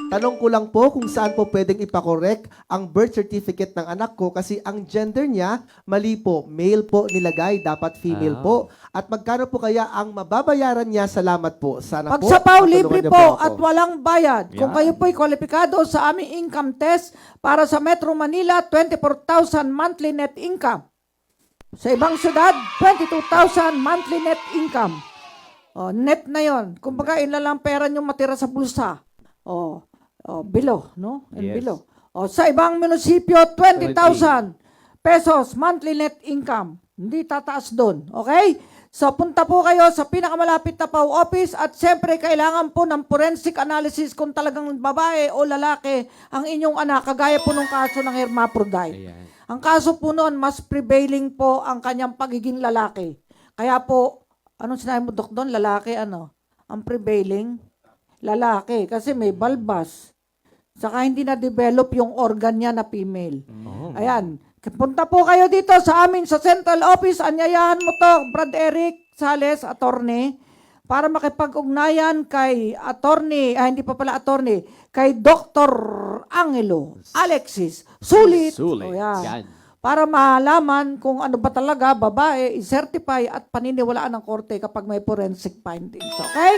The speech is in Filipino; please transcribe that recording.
Tanong ko lang po kung saan po pwedeng ipakorek ang birth certificate ng anak ko kasi ang gender niya, mali po, male po nilagay, dapat female Ah. po. At magkano po kaya ang mababayaran niya? Salamat po. Sana Pag po. sa PAW, matulungan libre niyo po ako. at walang bayad. Kung Yan. kayo po'y kwalipikado sa aming income test para sa Metro Manila, 24,000 monthly net income. Sa ibang syudad, 22,000 monthly net income. Oh, net na yon. Kumbaga, ilan lang pera nyo matira sa bulsa. Oh, oh below, no? And Yes. below. Oh, sa ibang munisipyo, 20,000 pesos monthly net income. Hindi tataas doon. Okay? So, punta po kayo sa pinakamalapit na PAW office at siyempre kailangan po ng forensic analysis kung talagang babae o lalaki ang inyong anak, kagaya po nung kaso ng hermaphrodite. Ayan. Ang kaso po noon, mas prevailing po ang kanyang pagiging lalaki. Kaya po, anong sinabi mo, Dok, doon? Lalaki, ano? Ang prevailing? Lalaki. Kasi may balbas. Saka hindi na-develop yung organ niya na female. Oh. Ayan. Punta po kayo dito sa amin sa central office. Anyayahan mo to, Brad Eric Sales, attorney, para makipag-ugnayan kay attorney, ah, hindi pa pala attorney, kay Dr. Angelo Alexis Sulit. Sulit. O, yan. Yan. Para malaman kung ano ba talaga babae, i-certify at paniniwalaan ng korte kapag may forensic findings. Okay?